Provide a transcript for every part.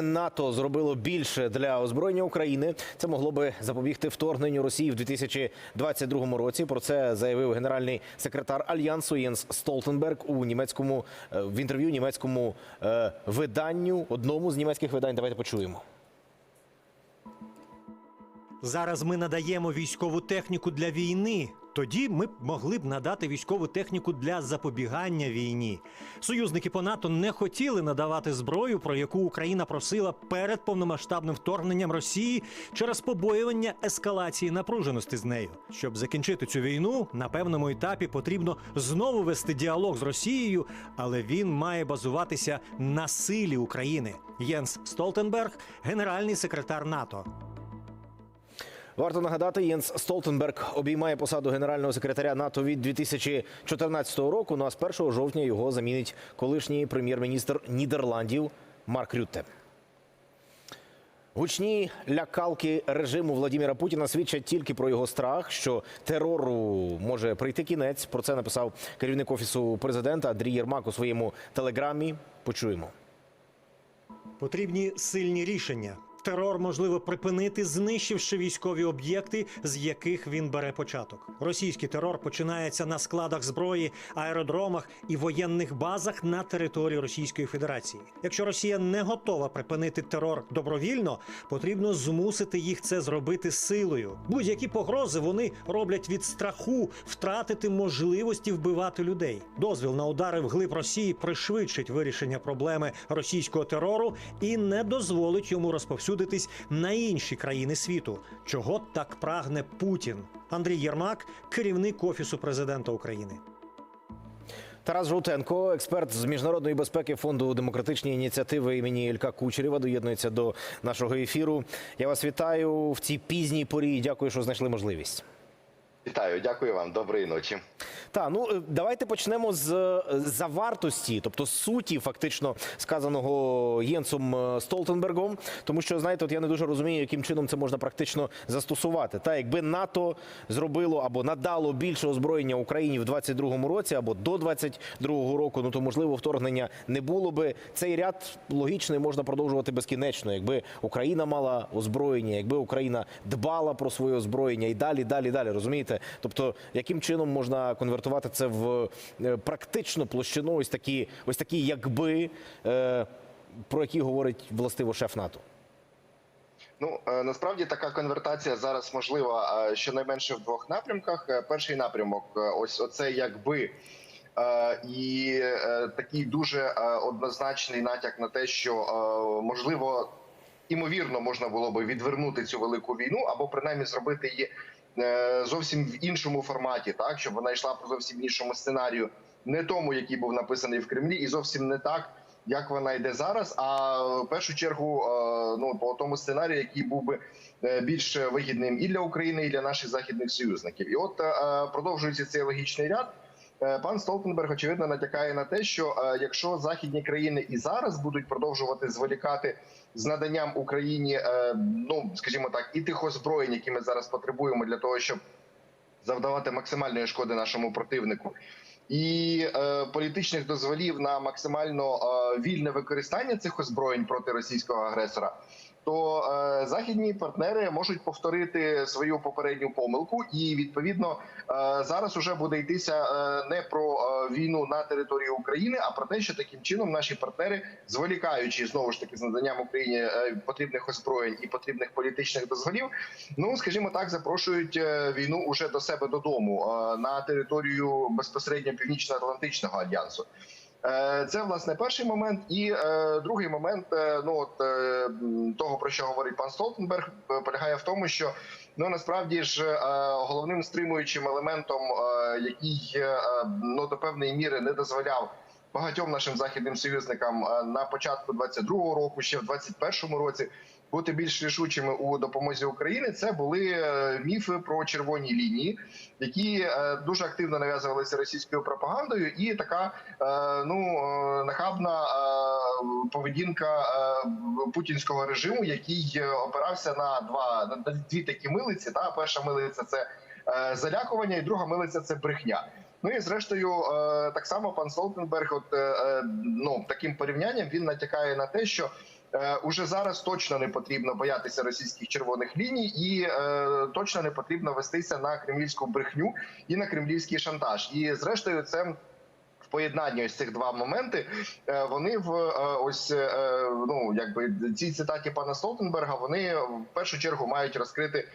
НАТО зробило більше для озброєння України, це могло би запобігти вторгненню Росії в 2022 році. Про це заявив генеральний секретар альянсу Єнс Столтенберг у німецькому е, в інтерв'ю німецькому е, виданню, одному з німецьких видань. Давайте почуємо. Зараз ми надаємо військову техніку для війни. Тоді ми могли б надати військову техніку для запобігання війні. Союзники по НАТО не хотіли надавати зброю, про яку Україна просила перед повномасштабним вторгненням Росії через побоювання ескалації напруженості з нею. Щоб закінчити цю війну, на певному етапі потрібно знову вести діалог з Росією, але він має базуватися на силі України. Єнс Столтенберг, генеральний секретар НАТО. Варто нагадати, Єнс Столтенберг обіймає посаду генерального секретаря НАТО від 2014 року. Ну а з 1 жовтня його замінить колишній прем'єр-міністр Нідерландів Марк Рютте. Гучні лякалки режиму Владіміра Путіна свідчать тільки про його страх, що терору може прийти кінець. Про це написав керівник офісу президента Андрій Єрмак у своєму телеграмі. Почуємо. Потрібні сильні рішення. Терор можливо припинити, знищивши військові об'єкти, з яких він бере початок. Російський терор починається на складах зброї, аеродромах і воєнних базах на території Російської Федерації. Якщо Росія не готова припинити терор добровільно, потрібно змусити їх це зробити силою. Будь-які погрози вони роблять від страху втратити можливості вбивати людей. Дозвіл на удари вглиб Росії пришвидшить вирішення проблеми російського терору і не дозволить йому розповсюдитись на інші країни світу, чого так прагне Путін. Андрій Єрмак, керівник офісу президента України. Тарас Жовтенко, експерт з міжнародної безпеки фонду демократичні ініціативи імені Ілька Кучерєва, доєднується до нашого ефіру. Я вас вітаю в цій пізній порі. і Дякую, що знайшли можливість. Вітаю, дякую вам. Доброї ночі. Та ну е, давайте почнемо з е, завартості, тобто суті, фактично сказаного Єнсом е, Столтенбергом. Тому що знаєте, от я не дуже розумію, яким чином це можна практично застосувати. Та якби НАТО зробило або надало більше озброєння Україні в 22-му році, або до 22-го року, ну то можливо вторгнення не було би. Цей ряд логічний можна продовжувати безкінечно. Якби Україна мала озброєння, якби Україна дбала про своє озброєння і далі, далі, далі. Розумієте? Тобто, яким чином можна конвертувати це в е, практичну площину, ось такі, ось такі, якби е, про які говорить властиво шеф НАТО. Ну е, насправді така конвертація зараз можлива щонайменше в двох напрямках. Перший напрямок, ось оце якби. І такий дуже однозначний натяк на те, що можливо імовірно можна було би відвернути цю велику війну, або принаймні зробити її зовсім в іншому форматі, так щоб вона йшла по зовсім іншому сценарію, не тому, який був написаний в Кремлі, і зовсім не так, як вона йде зараз. А в першу чергу, е, ну по тому сценарію, який був би е, більш вигідним і для України, і для наших західних союзників. І от е, продовжується цей логічний ряд. Е, Пан Столтенберг очевидно натякає на те, що е, якщо західні країни і зараз будуть продовжувати зволікати з наданням Україні, е, ну скажімо так, і тих озброєнь, які ми зараз потребуємо для того, щоб завдавати максимальної шкоди нашому противнику, і е, політичних дозволів на максимально е, вільне використання цих озброєнь проти російського агресора. То е, західні партнери можуть повторити свою попередню помилку, і відповідно е, зараз уже буде йтися е, не про е, війну на території України, а про те, що таким чином наші партнери, зволікаючи знову ж таки з наданням Україні е, потрібних озброєнь і потрібних політичних дозволів, ну скажімо так, запрошують е, війну уже до себе додому е, на територію безпосередньо північно-атлантичного альянсу. Е, Це власне перший момент, і е, другий момент е, ну от е, того про що говорить пан Столтенберг, е, полягає в тому, що ну насправді ж е, головним стримуючим елементом, е, який е, ну до певної міри не дозволяв багатьом нашим західним союзникам е, на початку 22-го року, ще в 21-му році. Бути більш рішучими у допомозі України це були е, міфи про червоні лінії, які е, дуже активно нав'язувалися російською пропагандою, і така ну нахабна поведінка путінського режиму, який опирався на два на дві такі милиці. Та перша милиця це залякування, і друга милиця це брехня. Ну і зрештою, е, так само пан Солтенберг, от е, е, ну таким порівнянням він натякає на те, що Уже зараз точно не потрібно боятися російських червоних ліній, і точно не потрібно вестися на кремлівську брехню і на кремлівський шантаж. І зрештою, це поєднанні ось цих два моменти. е, Вони в е, ось е, ну якби ці цитаті пана Столтенберга. Вони в першу чергу мають розкрити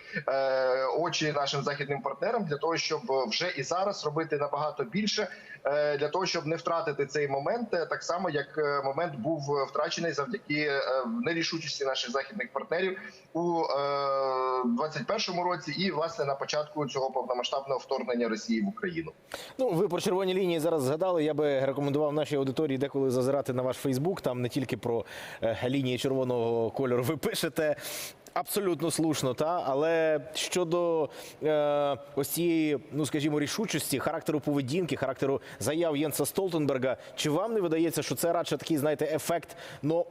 очі нашим західним партнерам для того, щоб вже і зараз робити набагато більше для того, щоб не втратити цей момент, е, так само як е, момент був втрачений завдяки е, нерішучості наших західних партнерів у е, 21-му році, і власне на початку цього повномасштабного вторгнення Росії в Україну. Ну, ви про червоні лінії зараз згадали. Я би рекомендував нашій аудиторії деколи зазирати на ваш Фейсбук. Там не тільки про е, лінії червоного кольору ви пишете. Абсолютно слушно, та але щодо е, ось цієї, ну скажімо, рішучості, характеру поведінки, характеру заяв Єнса Столтенберга, чи вам не видається, що це радше такий, знаєте, ефект, ну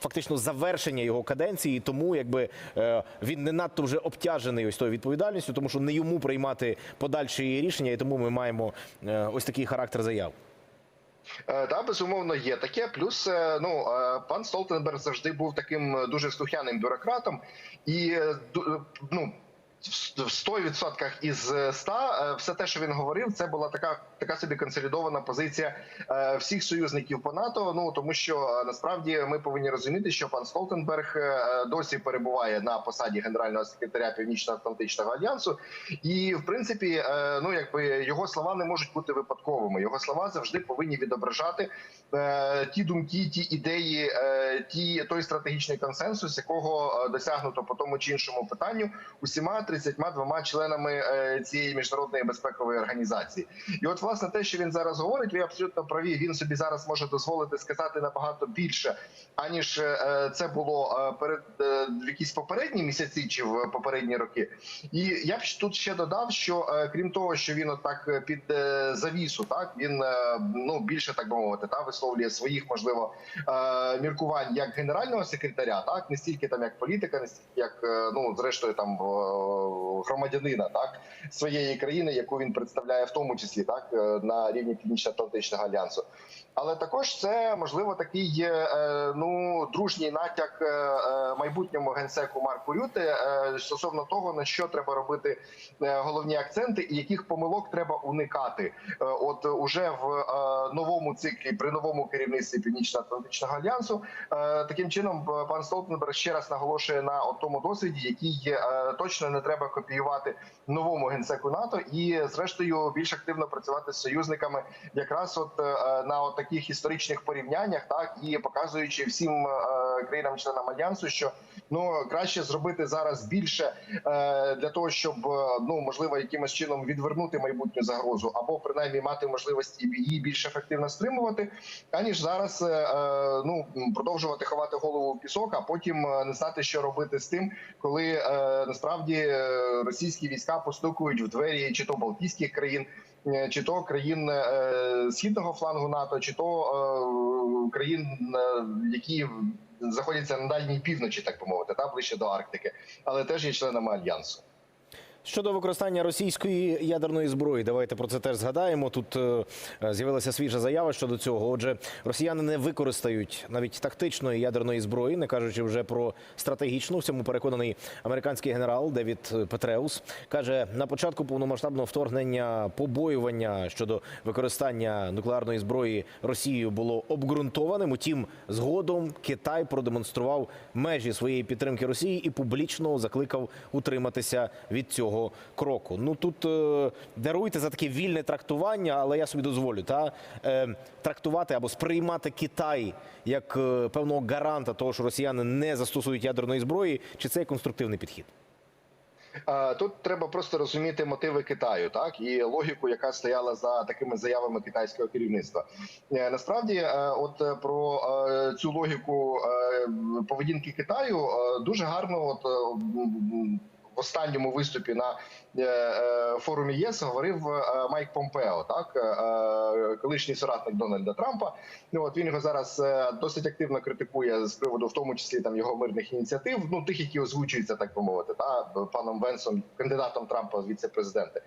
фактично завершення його каденції, тому якби е, він не надто вже обтяжений ось тою відповідальністю, тому що не йому приймати подальші рішення, і тому ми маємо е, ось такий характер заяв. Е, Да, безумовно, є таке. Плюс е, ну е, пан Столтенберг завжди був таким е, дуже слухняним бюрократом, і е, е, ну. В 100% із 100 е, все те, що він говорив, це була така така собі консолідована позиція е, всіх союзників по НАТО. Ну тому що е, насправді ми повинні розуміти, що пан Столтенберг е, досі перебуває на посаді генерального секретаря Північно-Атлантичного альянсу, і в принципі, е, ну якби його слова не можуть бути випадковими. Його слова завжди повинні відображати е, ті думки, ті ідеї, е, ті той стратегічний консенсус, якого е, досягнуто по тому чи іншому питанню усіма 32 членами е, цієї міжнародної безпекової організації. І от власне те, що він зараз говорить, ви абсолютно праві. Він собі зараз може дозволити сказати набагато більше, аніж е, це було е, перед е, в якісь попередні місяці чи в попередні роки. І я б тут ще додав, що е, крім того, що він отак е, під е, завісу, так він е, ну більше так би мовити, та висловлює своїх можливо е, міркувань як генерального секретаря, так не стільки там як політика, не стільки як е, ну зрештою там е, громадянина, так своєї країни, яку він представляє, в тому числі так е, на рівні Північно-Атлантичного альянсу. Але також це можливо такий е, ну дружній натяк е, майбутньому генсеку Марку Рюте е, стосовно того на що треба робити головні акценти і яких помилок треба уникати. От уже в новому циклі при новому керівництві Північно-Атлантичного альянсу таким чином пан Столтенберг ще раз наголошує на тому досвіді, який точно не треба копіювати новому генсеку НАТО, і зрештою більш активно працювати з союзниками, якраз от е, на от таких історичних порівняннях, так і показуючи всім е, країнам-членам альянсу, що ну краще зробити зараз більше е, для того, щоб ну можливо якимось чином відвернути майбутню загрозу, або принаймні мати можливість її більш ефективно стримувати, аніж зараз ну продовжувати ховати голову в пісок, а потім не знати, що робити з тим, коли насправді російські війська постукують в двері чи то Балтійських країн. е, Чи то країн е, східного флангу НАТО, чи то е, країн, які знаходяться на дальній півночі, так би мовити, та ближче до Арктики, але теж є членами альянсу. Щодо використання російської ядерної зброї, давайте про це теж згадаємо. Тут е, з'явилася свіжа заява щодо цього. Отже, росіяни не використають навіть тактичної ядерної зброї, не кажучи вже про стратегічну. В цьому переконаний американський генерал Девід Петреус. каже на початку повномасштабного вторгнення побоювання щодо використання нуклеарної зброї Росією було обґрунтованим. Утім, згодом Китай продемонстрував межі своєї підтримки Росії і публічно закликав утриматися від цього кроку. Ну тут е, даруйте за таке вільне трактування, але я собі дозволю та е, трактувати або сприймати Китай як е, певного гаранта того, що росіяни не застосують ядерної зброї, чи це конструктивний підхід? Е, Тут треба просто розуміти мотиви Китаю, так і логіку, яка стояла за такими заявами китайського керівництва. Е, Насправді, е, от про цю логіку поведінки Китаю дуже гарно, от останньому виступі на е, е, форумі ЄС говорив е, Майк Помпео, так колишній соратник Дональда Трампа. Ну от він його зараз досить активно критикує з приводу, в тому числі там його мирних ініціатив, ну тих, які озвучуються, так би мовити, та паном Венсом, кандидатом Трампа віце-президенти.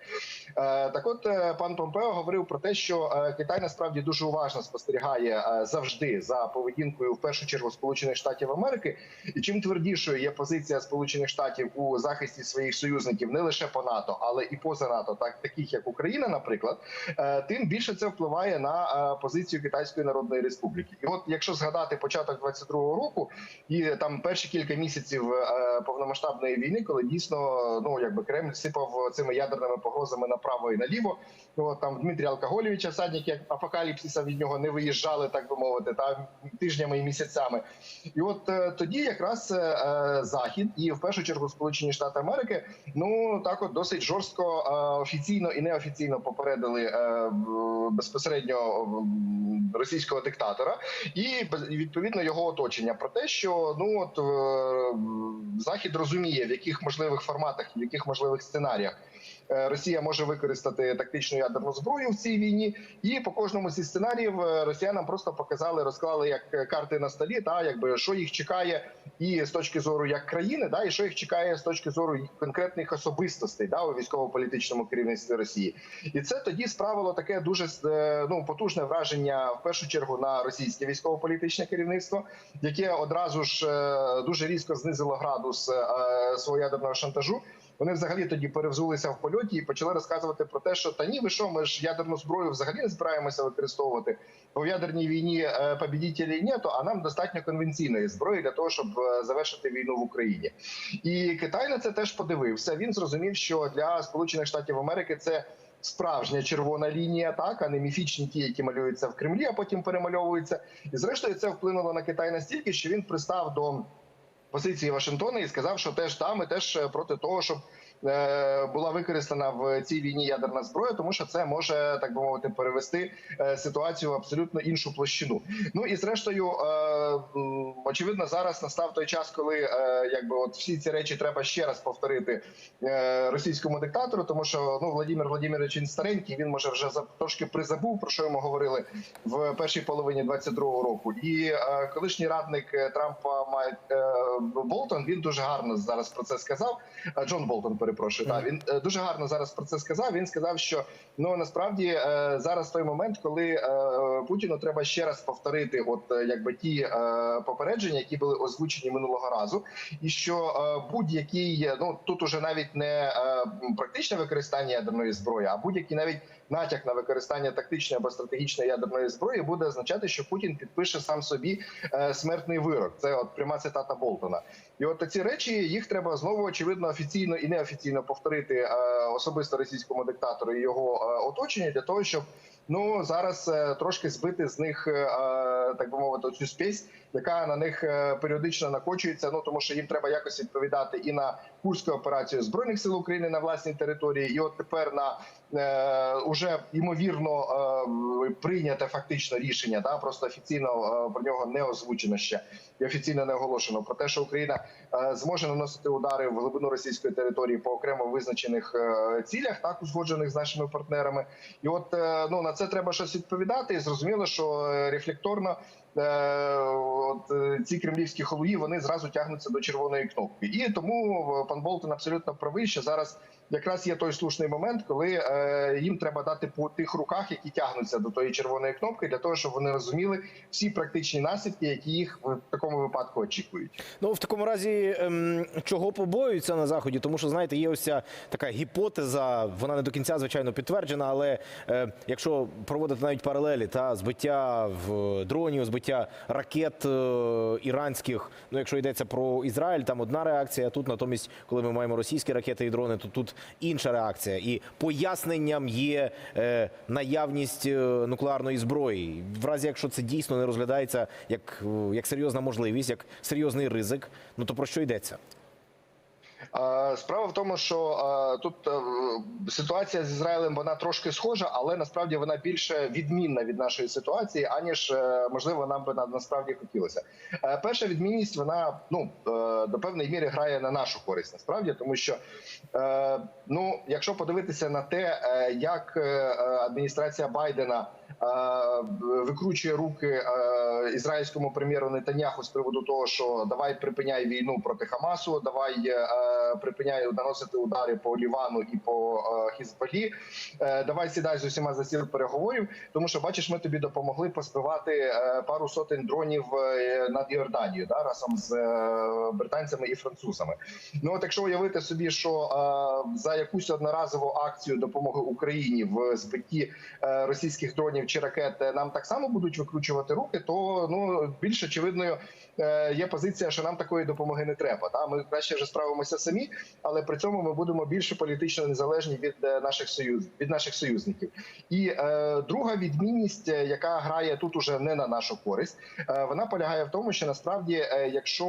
Так, от пан Помпео говорив про те, що Китай насправді дуже уважно спостерігає завжди за поведінкою в першу чергу Сполучених Штатів Америки, і чим твердішою є позиція Сполучених Штатів у захисті своїх союзників не лише по НАТО, але і поза НАТО, так таких як Україна, наприклад, е, тим більше це впливає на е, позицію Китайської Народної Республіки. І от якщо згадати початок 22-го року і там перші кілька місяців е, повномасштабної війни, коли дійсно ну якби Кремль сипав цими ядерними погрозами направо і наліво. Ну, от там Дмитрія Алкоголєвича, всадники апокаліпсиса від нього не виїжджали, так би мовити, та тижнями і місяцями. І от е, тоді якраз е, е, захід і в першу чергу Сполучені Штати Америки, ну так от досить жорстко е, офіційно і неофіційно попередили е, безпосередньо російського диктатора і відповідно його оточення про те, що ну от е, захід розуміє в яких можливих форматах, в яких можливих сценаріях. Е, Росія може використати тактичну ядерну зброю в цій війні, і по кожному зі сценаріїв е, росіянам просто показали, розклали як е, карти на столі, та якби що їх чекає, і з точки зору як країни, да, і що їх чекає з точки зору конкретних особистостей да, у військово-політичному керівництві Росії. І це тоді справило таке дуже ну потужне враження в першу чергу на російське військово-політичне керівництво, яке одразу ж дуже різко знизило градус свого ядерного шантажу. Вони взагалі тоді перевзулися в польоті і почали розказувати про те, що та ні, ви що, ми ж ядерну зброю взагалі не збираємося використовувати. Бо в ядерній війні е, побідітелів нету, а нам достатньо конвенційної зброї для того, щоб е, завершити війну в Україні. І Китай на це теж подивився. Він зрозумів, що для Сполучених Штатів Америки це. Справжня червона лінія, так а не міфічні ті, які малюються в Кремлі, а потім перемальовуються. І зрештою це вплинуло на Китай настільки, що він пристав до позиції Вашингтона і сказав, що теж там і теж е, проти того, щоб була використана в цій війні ядерна зброя, тому що це може так би мовити перевести е, ситуацію в абсолютно іншу площину. Ну і зрештою, е, очевидно, зараз настав той час, коли е, якби от всі ці речі треба ще раз повторити е, російському диктатору, тому що ну Владимир Владимирович він старенький, він може вже трошки призабув про що йому говорили в першій половині 22-го року. І е, колишній радник е, Трампа Майк е, Болтон він дуже гарно зараз про це сказав. Е, Джон Болтон, перепрошую. та він е, дуже гарно зараз про це сказав. Він сказав, що ну насправді е, зараз той момент, коли е, Путіну треба ще раз повторити, от е, якби ті е, попередження, які були озвучені минулого разу, і що е, будь-який ну тут уже навіть не е, практичне використання ядерної зброї, а будь-який навіть натяк на використання тактичної або стратегічної ядерної зброї буде означати, що Путін підпише сам собі е, смертний вирок. Це от пряма цитата Болтона. І от ці речі їх треба знову очевидно офіційно і неофіційно повторити е, особисто російському диктатору і його е, оточенню для того, щоб ну зараз е, трошки збити з них, е, так би мовити, цю спесь, яка на них е, періодично накочується. Ну тому що їм треба якось відповідати і на курську операцію збройних сил України на власній території, і от тепер на е, уже ймовірно е, прийняте фактично рішення, да просто офіційно е, про нього не озвучено ще і офіційно не оголошено про те, що Україна е, зможе наносити удари в глибину російської території по окремо визначених е, цілях, так узгоджених з нашими партнерами. І от е, ну на це треба щось відповідати. І зрозуміло, що е, рефлекторно. е, От е, ці кремлівські холуї вони зразу тягнуться до червоної кнопки, і тому пан Болтон абсолютно правий, що зараз якраз є той слушний момент, коли е, їм треба дати по тих руках, які тягнуться до тої червоної кнопки, для того, щоб вони розуміли всі практичні наслідки, які їх в такому випадку очікують. Ну в такому разі, ем, чого побоюються на заході, тому що знаєте, є ось ця така гіпотеза, вона не до кінця звичайно підтверджена, але е, якщо проводити навіть паралелі та збиття в дронів, збиття ракет е, іранських, ну якщо йдеться про Ізраїль, там одна реакція. Тут натомість, коли ми маємо російські ракети і дрони, то тут інша реакція. І поясненням є е, наявність е, нуклеарної зброї. В разі, якщо це дійсно не розглядається як, е, як серйозна можливість, як серйозний ризик, ну то про що йдеться? Справа в тому, що тут е, ситуація з Ізраїлем вона трошки схожа, але насправді вона більше відмінна від нашої ситуації, аніж е, можливо нам би на- насправді хотілося. Е, Перша відмінність вона ну до певної міри грає на нашу користь, насправді, тому що ну, якщо подивитися на те, як адміністрація Байдена викручує руки е, ізраїльському прем'єру Нетаньяху з приводу того, що давай припиняй війну проти Хамасу, давай е, припиняй наносити удари по Лівану і по е, Хізбалі, давай сідай з усіма за стіл переговорів, тому що бачиш, ми тобі допомогли позбивати е, пару сотень дронів над Йорданією да, разом з британцями і французами. Ну от якщо уявити собі, що за якусь одноразову акцію допомоги Україні в збитті російських дронів чи ракет е, нам так само будуть викручувати руки, то ну більш очевидною е, є позиція, що нам такої допомоги не треба. Та ми краще вже справимося самі, але при цьому ми будемо більше політично незалежні від е, наших союз від наших союзників. І е, друга відмінність, е, яка грає тут уже не на нашу користь, е, вона полягає в тому, що насправді, е, якщо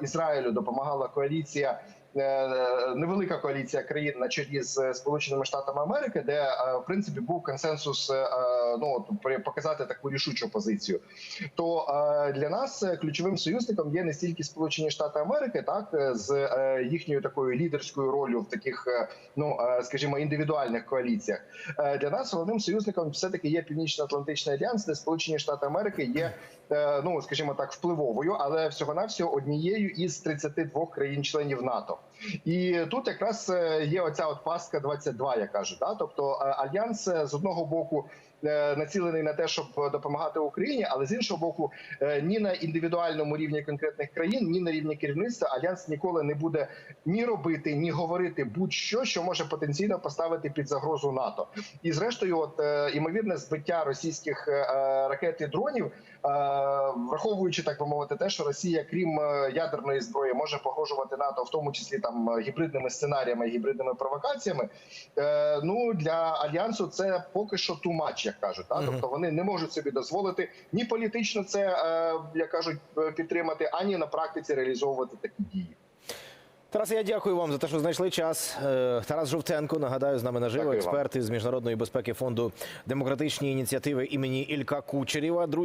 е, Ізраїлю допомагала коаліція. Е, Невелика коаліція країн на чолі з Сполученими Штатами Америки, де е, в принципі був консенсус е, ну показати таку рішучу позицію. То для нас ключовим союзником є не стільки Сполучені Штати Америки, так з їхньою такою лідерською ролью в таких, ну скажімо, індивідуальних коаліціях. Для нас головним союзником все таки є Північно-Атлантичний альянс, де Сполучені Штати Америки є, ну скажімо так, впливовою, але всього навсього однією із 32 країн-членів НАТО. І тут якраз е, є оця от пастка 22, я кажу. Да? Тобто е, альянс е, з одного боку. Е, Націлений на те, щоб допомагати Україні, але з іншого боку, е, ні на індивідуальному рівні конкретних країн, ні на рівні керівництва альянс ніколи не буде ні робити, ні говорити будь-що, що може потенційно поставити під загрозу НАТО. І зрештою, от е, імовірне збиття російських е, ракет і дронів, е, враховуючи так би мовити, те, що Росія, крім е, ядерної зброї, може погрожувати НАТО, в тому числі там е, гібридними сценаріями, гібридними провокаціями. Е, ну для альянсу це поки що much, як кажуть. Та? Тобто вони не можуть собі дозволити ні політично це е, як кажуть е, підтримати, ані на практиці реалізовувати такі дії. Тарас, я дякую вам за те, що знайшли час. Е, Тарас Жовтенко, нагадаю, з нами наживо, експерти з експерт із міжнародної безпеки фонду демократичні ініціативи імені Ілька Кучерєва. Друзі.